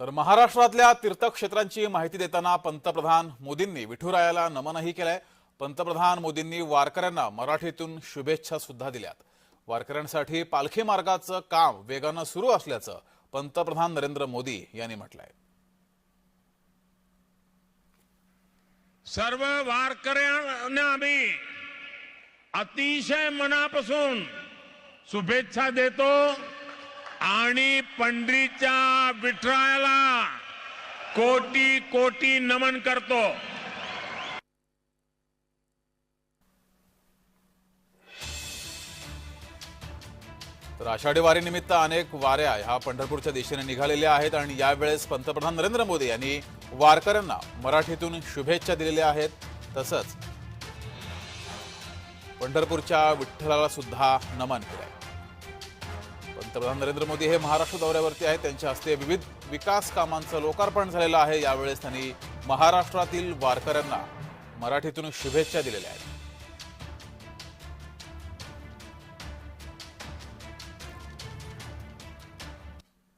तर महाराष्ट्रातल्या तीर्थक्षेत्रांची माहिती देताना पंतप्रधान मोदींनी विठुरायाला नमनही केलंय. पंतप्रधान मोदींनी वारकऱ्यांना मराठीतून शुभेच्छा सुद्धा दिल्यात. वारकऱ्यांसाठी पालखी मार्गाचं काम वेगानं सुरू असल्याचं पंतप्रधान नरेंद्र मोदी यांनी म्हटलंय. सर्व वारकऱ्यांना आम्ही अतिशय मनापासून शुभेच्छा देतो. आणि पंढरीच्या विठरायाला कोटी कोटी नमन करतो. तर आषाढी वारीनिमित्त अनेक वाऱ्या ह्या पंढरपूरच्या दिशेने निघालेल्या आहेत आणि यावेळेस पंतप्रधान नरेंद्र मोदी यांनी वारकऱ्यांना मराठीतून शुभेच्छा दिलेल्या आहेत. तसंच पंढरपूरच्या विठ्ठलाला सुद्धा नमन केलंय. पंतप्रधान नरेंद्र मोदी हे महाराष्ट्र दौऱ्यावरती आहेत. त्यांच्या हस्ते विविध विकास कामांचं लोकार्पण झालेलं आहे. यावेळेस त्यांनी महाराष्ट्रातील वारकऱ्यांना मराठीतून शुभेच्छा दिलेल्या आहेत.